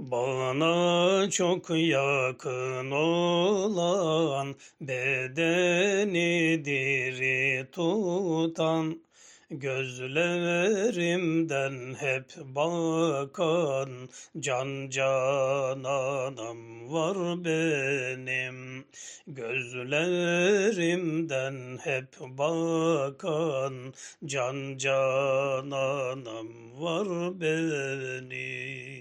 Bana çok yakın olan bedeni diri tutan Gözlerimden hep bakan can cananım var benim. Gözlerimden hep bakan can cananım var benim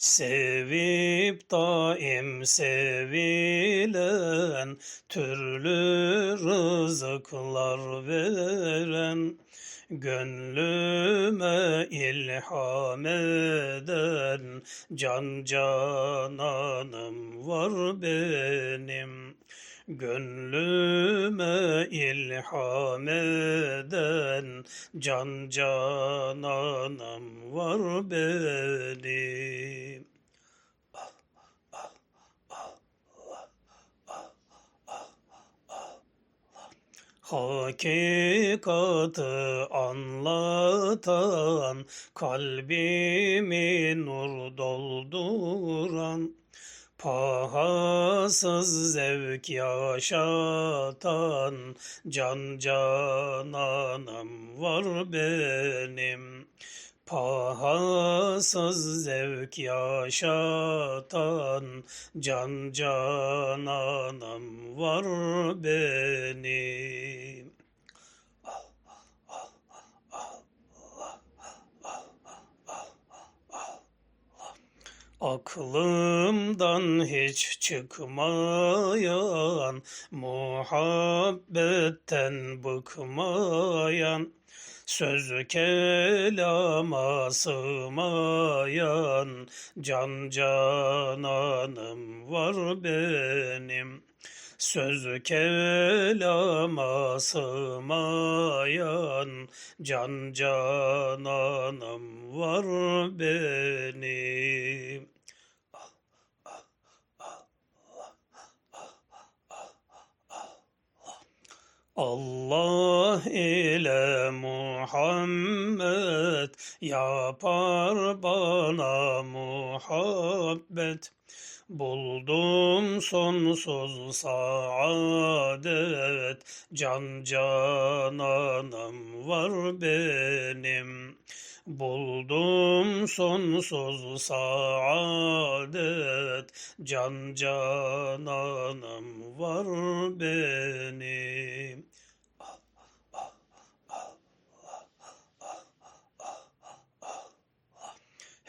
Sevip daim sevilen, türlü rızıklar veren, gönlüme ilham eden can cananım var benim. Gönlüme ilham eden can cananım var benim. Hakikatı anlatan, kalbimi nur dolduran, Pahasız zevk yaşatan can cananım var benim. Pahasız zevk yaşatan can cananım var benim. Aklımdan hiç çıkmayan, muhabbetten bıkmayan, söz kelama sığmayan, can cananım var benim. Söz kelama sığmayan can cananım var benim. Allah ile Muhammed yapar bana muhabbet. Buldum sonsuz saadet, can cananım var benim. Buldum sonsuz saadet, can cananım var benim.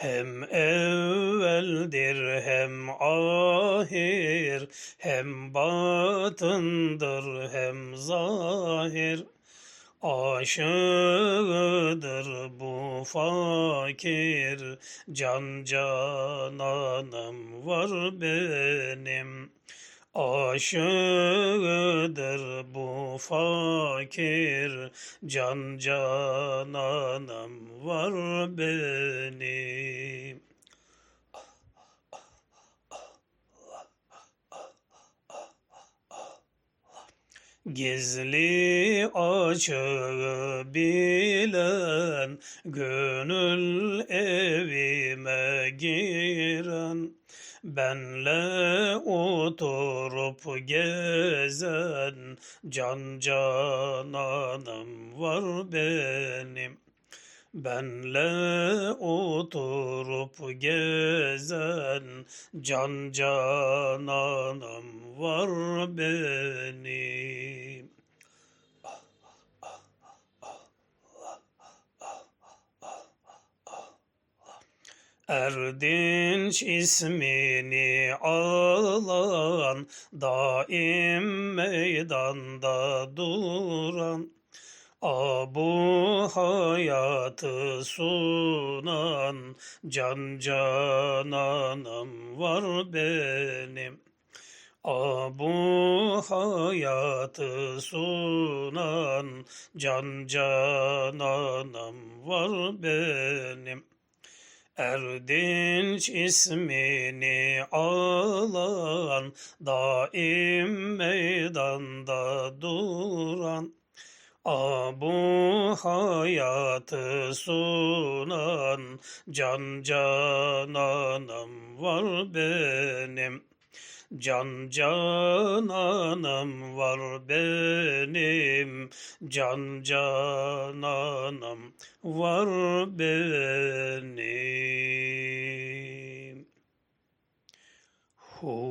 Hem evveldir hem ahir, hem batındır hem zahir. Aşığıdır bu fakir, can cananım var benim. Aşığıdır bu fakir, can cananım var benim. Gizli açığı bilen, gönül evime giren, benle oturup gezen, can cananım var benim. Benle oturup gezen can cananım var benim. Erdinç ismini alan, daim meydanda duran, Abu hayatı sunan can cananım var benim. Abu hayatı sunan can cananım var benim. Erdinç ismini alan, daim meydanda duran, Abu hayatı sunan can cananım var benim. Can cananım var benim, can cananım var benim. Hu